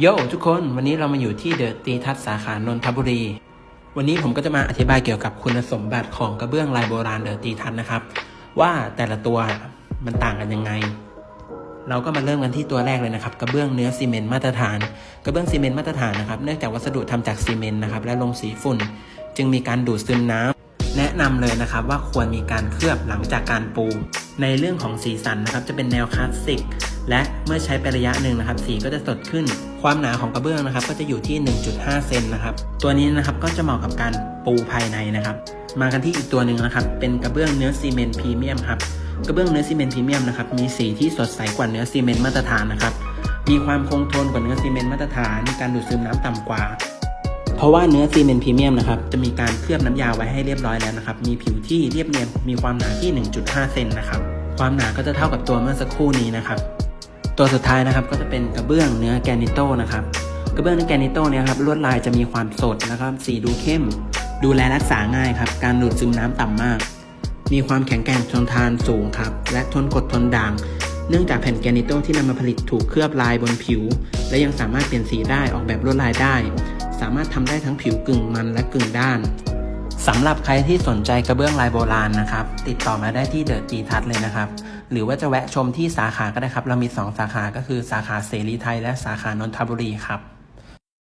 โยทุกคนวันนี้เรามาอยู่ที่เดอะตีทัศสาขานนทบุรี วันนี้ผมก็จะมาอธิบายเกี่ยวกับคุณสมบัติของกระเบื้องลายโบราณเดอะตีทัศน์นะครับ ว่าแต่ละตัวมันต่างกันยังไง เราก็มาเริ่มกันที่ตัวแรกเลยนะครับ กระเบื้องเนื้อซีเมนต์มาตรฐาน กระเบื้องซีเมนต์มาตรฐานนะครับเนื่องจากวัสดุทำจากซีเมนต์นะครับและลงสีฝุ่น จึงมีการดูดซึมน้ำแนะนำเลยนะครับว่าควรมีการเคลือบหลังจากการปู ในเรื่องของสีสันนะครับจะเป็นแนวคลาสสิก และเมื่อใช้ไประยะหนึ่งนะครับสีก็จะสดขึ้น ความหนาของกระเบื้องนะครับ ก็จะอยู่ที่ 1.5 เซนนะครับ ตัวนี้นะครับก็จะเหมาะกับการปูภายในนะครับ มากันที่อีกตัวหนึ่งนะครับ เป็นกระเบื้องเนื้อซีเมนต์พรีเมียมครับ กระเบื้องเนื้อซีเมนต์พรีเมียมนะครับ มีสีที่สดใสกว่าเนื้อซีเมนต์มาตรฐานนะครับ มีความคงทนกว่าเนื้อซีเมนต์มาตรฐานมีการดูดซึมน้ำต่ำกว่า เพราะว่าเนื้อซีเมนต์พรีเมียมนะครับ จะมีการเคลือบน้ำยาไว้ให้เรียบร้อยแล้วนะครับ มีผิวที่เรียบเนียน มีความหนาที่ 1.5 เซนนะครับ ความหนาก็จะเท่ากับตัวเมื่อสักครู่นี้นะครับ ตัวสุดท้ายนะครับก็จะเป็นกระเบื้องเนื้อแกรนิโตนะครับกระเบื้องเนื้อแกรนิโตเนี่ยครับลวดลายจะมีความสดนะครับสีดูเข้ม ดูแลรักษาง่ายครับการดูดซึมน้ำต่ำมาก มีความแข็งแกร่งทนทานสูงครับและทนกดทนด่าง เนื่องจากแผ่นแกรนิโตที่นำมาผลิตถูกเคลือบลายบนผิว และยังสามารถเปลี่ยนสีได้ออกแบบลวดลายได้ สามารถทำได้ทั้งผิวกึ่งมันและกึ่งด้าน สำหรับใครที่สนใจกระเบื้องลายโบราณนะครับ ติดต่อมาได้ที่เดอะจีทัศเลยนะครับ หรือว่าจะแวะชมที่สาขาก็ได้ครับ เรามี 2 สาขาก็คือสาขาเสรีไทยและสาขานนทบุรีครับ